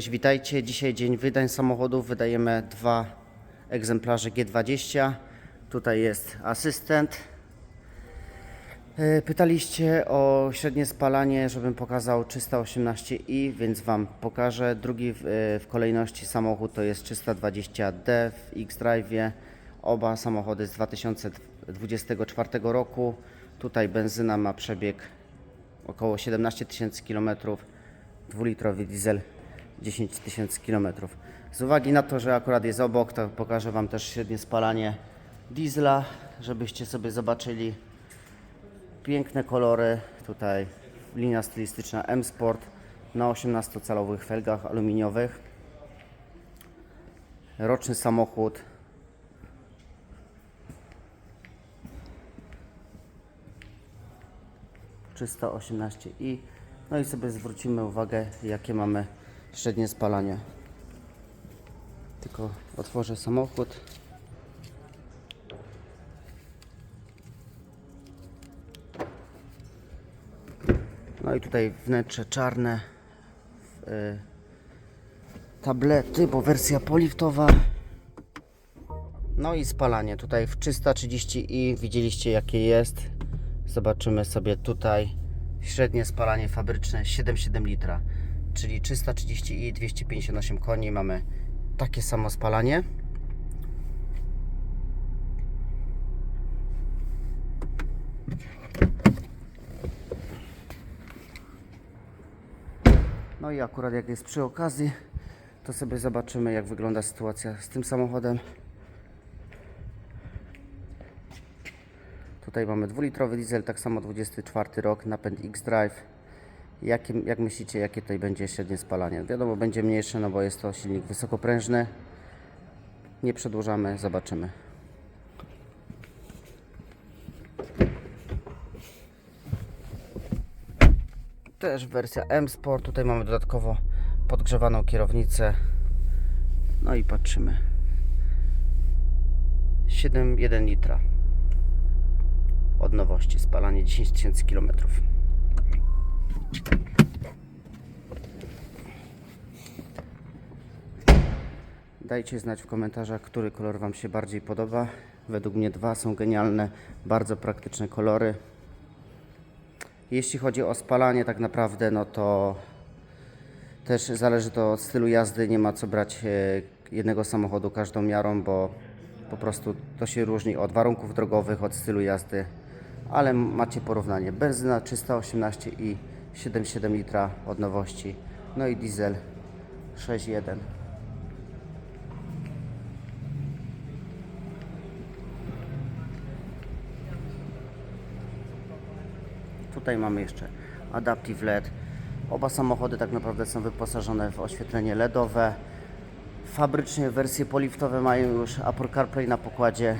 Cześć, witajcie. Dzisiaj dzień wydań samochodów. Wydajemy dwa egzemplarze G20. Tutaj jest asystent. E, Pytaliście o średnie spalanie, żebym pokazał 318i, więc Wam pokażę. Drugi w, e, kolejności samochód to jest 320D w X-Drive. Oba samochody z 2024 roku. Tutaj benzyna ma przebieg około 17 tysięcy kilometrów, dwulitrowy diesel 10 tysięcy kilometrów. Z uwagi na to, że akurat jest obok, to pokażę Wam też średnie spalanie diesla, żebyście sobie zobaczyli piękne kolory. Tutaj linia stylistyczna M-Sport na 18-calowych felgach aluminiowych. Roczny samochód. Czysto 18i. No i sobie zwrócimy uwagę, jakie mamy średnie spalanie. Tylko otworzę samochód. No i tutaj wnętrze czarne. y, Tablety, bo wersja poliftowa. No i spalanie. Tutaj w 330i widzieliście jakie jest. Zobaczymy sobie tutaj średnie spalanie fabryczne 7,7 litra, czyli 330i 258 koni. Mamy takie samo spalanie. No i akurat jak jest przy okazji, to sobie zobaczymy jak wygląda sytuacja z tym samochodem. Tutaj mamy dwulitrowy diesel, tak samo 24 rok, napęd X-Drive. Jakie, jak myślicie, jakie tutaj będzie średnie spalanie? Wiadomo, będzie mniejsze, no bo jest to silnik wysokoprężny. Nie przedłużamy, zobaczymy. Też wersja M-Sport. Tutaj mamy dodatkowo podgrzewaną kierownicę. No i patrzymy. 7,1 litra od nowości. Spalanie 10 tysięcy kilometrów. Dajcie znać w komentarzach, który kolor Wam się bardziej podoba. Według mnie dwa są genialne, bardzo praktyczne kolory. Jeśli chodzi o spalanie, tak naprawdę, no to też zależy to od stylu jazdy. Nie ma co brać e, jednego samochodu każdą miarą, bo po prostu to się różni od warunków drogowych, od stylu jazdy. Ale macie porównanie. Benzyna 318 i 7,7 litra od nowości. No i diesel 6,1. Tutaj mamy jeszcze Adaptive LED. Oba samochody tak naprawdę są wyposażone w oświetlenie LEDowe. Fabrycznie wersje poliftowe mają już Apple CarPlay na pokładzie.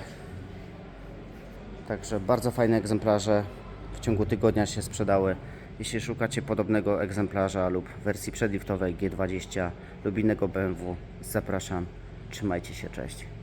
Także bardzo fajne egzemplarze. W ciągu tygodnia się sprzedały. Jeśli szukacie podobnego egzemplarza lub wersji przedliftowej G20 lub innego BMW, zapraszam. Trzymajcie się, cześć.